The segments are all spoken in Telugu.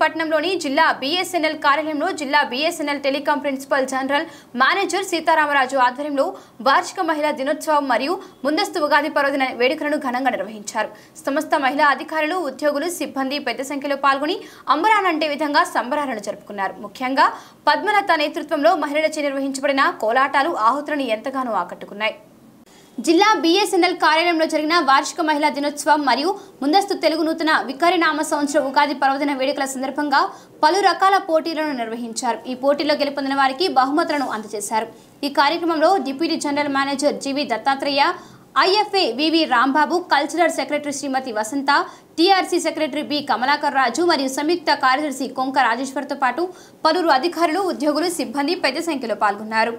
పట్టణంలోని జిల్లా బీఎస్ఎన్ఎల్ కార్యాలయంలో జిల్లా BSNL telecom principal general manager Sitaramaraju ఆధ్వర్యంలో వార్షిక మహిళా దినోత్సవం మరియు ముందస్తు ఉగాది పర్వదిన వేడుకలను ఘనంగా నిర్వహించారు. సమస్త మహిళా అధికారులు ఉద్యోగులు సిబ్బంది పెద్ద సంఖ్యలో పాల్గొని అంబరానంటే విధంగా సంబరాలను జరుపుకున్నారు. ముఖ్యంగా పద్మలత నేతృత్వంలో మహిళలచే నిర్వహించబడిన కోలాటాలు ఆహుతులను ఎంతగానో ఆకట్టుకున్నాయి. జిల్లా బీఎస్ఎన్ఎల్ కార్యాలయంలో జరిగిన వార్షిక మహిళా దినోత్సవం మరియు ముందస్తు తెలుగు నూతన వికారినామ సంవత్సర ఉగాది పర్వదిన వేడుకల సందర్భంగా పలు రకాల పోటీలను నిర్వహించారు. ఈ పోటీలో గెలుపొందిన వారికి బహుమతులను అందజేశారు. ఈ కార్యక్రమంలో deputy general manager G V Dattatreya IFA V V Rambabu cultural secretary Shrimati Vasantha TRC secretary B Kamalakar Raju మరియు సంయుక్త కార్యదర్శి కొంక రాజేశ్వర్తో పాటు పలువురు అధికారులు ఉద్యోగులు సిబ్బంది పెద్ద సంఖ్యలో పాల్గొన్నారు.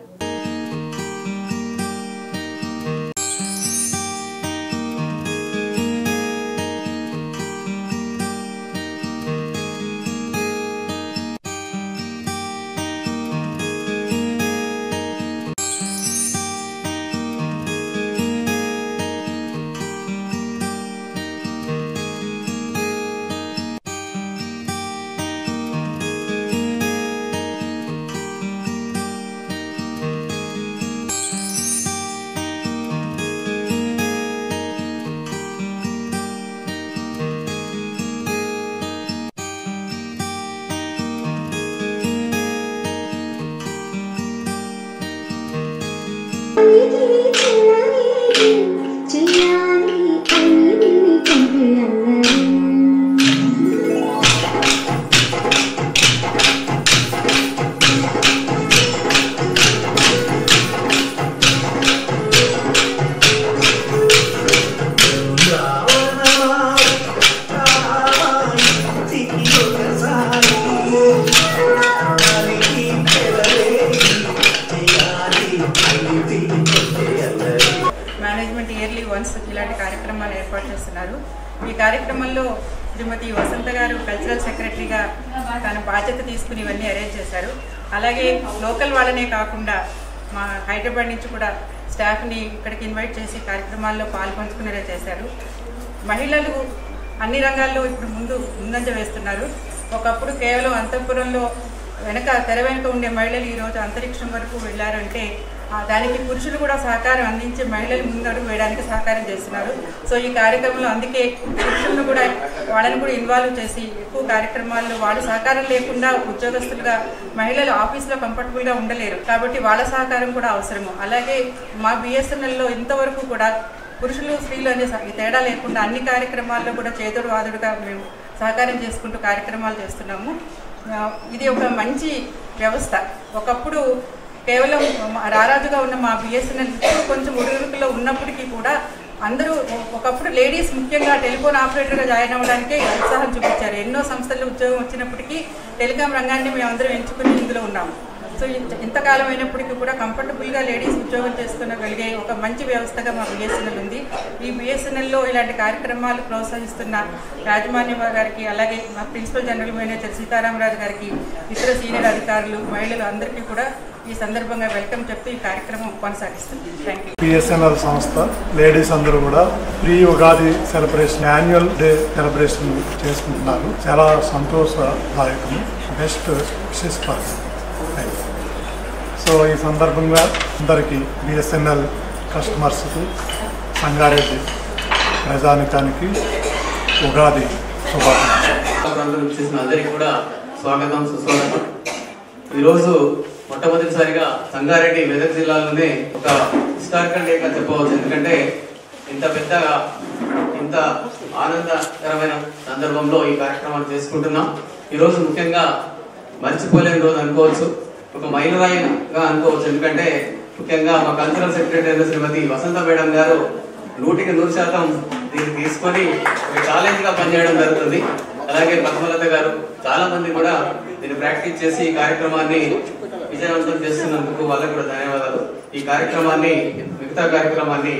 చేస్తున్నారు. ఈ కార్యక్రమంలో శ్రీమతి వసంత గారు కల్చరల్ సెక్రటరీగా తన బాధ్యత తీసుకుని ఇవన్నీ అరేంజ్ చేశారు. అలాగే లోకల్ వాళ్ళనే కాకుండా మా హైదరాబాద్ నుంచి కూడా స్టాఫ్ని ఇక్కడికి ఇన్వైట్ చేసి కార్యక్రమాల్లో పాల్పంచుకునేలా చేశారు. మహిళలు అన్ని రంగాల్లో ఇప్పుడు ముందు ముందంజ వేస్తున్నారు. ఒకప్పుడు కేవలం అంతఃపురంలో వెనక తెర వెనుక ఉండే మహిళలు ఈరోజు అంతరిక్షం వరకు వెళ్ళారంటే దానికి పురుషులు కూడా సహకారం అందించి మహిళలు ముందడుగు వేయడానికి సహకారం చేస్తున్నారు. సో ఈ కార్యక్రమంలో అందుకే పురుషులను కూడా వాళ్ళని కూడా ఇన్వాల్వ్ చేసి ఎక్కువ కార్యక్రమాల్లో వాళ్ళ సహకారం లేకుండా ఉద్యోగస్తులుగా మహిళలు ఆఫీస్లో కంఫర్టబుల్గా ఉండలేరు. కాబట్టి వాళ్ళ సహకారం కూడా అవసరము. అలాగే మా బిఎస్ఎన్ఎల్లో ఇంతవరకు కూడా పురుషులు స్త్రీలు అనే ఈ తేడా లేకుండా అన్ని కార్యక్రమాల్లో కూడా చేతుడు వాదుడుగా మేము సహకారం చేసుకుంటూ కార్యక్రమాలు చేస్తున్నాము. ఇది ఒక మంచి వ్యవస్థ. ఒకప్పుడు కేవలం రారాజుగా ఉన్న మా బిఎస్ఎన్ఎల్ కొంచెం ఉడుగులో ఉన్నప్పటికీ కూడా అందరూ ఒకప్పుడు లేడీస్ ముఖ్యంగా టెలిఫోన్ ఆపరేటర్గా జాయిన్ అవ్వడానికే ఉత్సాహం చూపించారు. ఎన్నో సంస్థల్లో ఉద్యోగం వచ్చినప్పటికీ టెలికాం రంగాన్ని మేము ఎంచుకుని ఇందులో ఉన్నాము సో ఇంత- ఇంతకాలం అయినప్పటికీ కూడా కంఫర్టబుల్గా లేడీస్ ఉద్యోగం చేసుకునగలిగే ఒక మంచి వ్యవస్థగా మా బిఎస్ఎన్ఎల్ ఉంది. ఈ బిఎస్ఎన్ఎల్లో ఇలాంటి కార్యక్రమాలు ప్రోత్సహిస్తున్న రాజమాన్య గారికి అలాగే మా ప్రిన్సిపల్ జనరల్ మేనేజర్ సీతారామరాజు గారికి ఇతర సీనియర్ అధికారులు మహిళలు అందరికీ కూడా ఈ సందర్భంగా వెల్కమ్ చెప్తూ ఈ కార్యక్రమం కొనసాగిస్తుంది. థ్యాంక్ యూ పిఎస్ఎన్ఎల్ సంస్థ లేడీస్ అందరూ కూడా pre Ugadi celebration annual day celebration చేసుకుంటున్నారు. చాలా సంతోషదాయకం బెస్ట్ విషెస్ ఫర్ సో ఈ సందర్భంగా అందరికీ బిఎస్ఎన్ఎల్ కస్టమర్స్కి సంగారెడ్డి ప్రజానికానికి ఉగాది శుభాకాంక్షలు. అందరికీ కూడా స్వాగతం సుస్వాగతం. ఈరోజు మొట్టమొదటిసారిగా సంగారెడ్డి మెదక్ జిల్లాలోనే ఒక హిస్టారికల్ డేగా చెప్పవచ్చు. ఎందుకంటే ఇంత పెద్దగా ఇంత ఆనందకరమైన సందర్భంలో ఈ కార్యక్రమాన్ని చేసుకుంటున్నాం. ఈరోజు ముఖ్యంగా మర్చిపోలేని రోజు అనుకోవచ్చు. ఒక మైలురాయిగా అనుకోవచ్చు. ఎందుకంటే ముఖ్యంగా మా కల్చరల్ సెక్రటరీ అయిన శ్రీమతి వసంత మేడం గారు నూటికి నూరు శాతం దీన్ని తీసుకొని ఒక ఛాలెంజ్గా పనిచేయడం జరుగుతుంది. అలాగే పద్మలత గారు చాలా మంది కూడా దీన్ని ప్రాక్టీస్ చేసి ఈ కార్యక్రమాన్ని విజయవంతం చేస్తున్నందుకు వాళ్ళకు కూడా ధన్యవాదాలు. ఈ కార్యక్రమాన్ని మిగతా కార్యక్రమాన్ని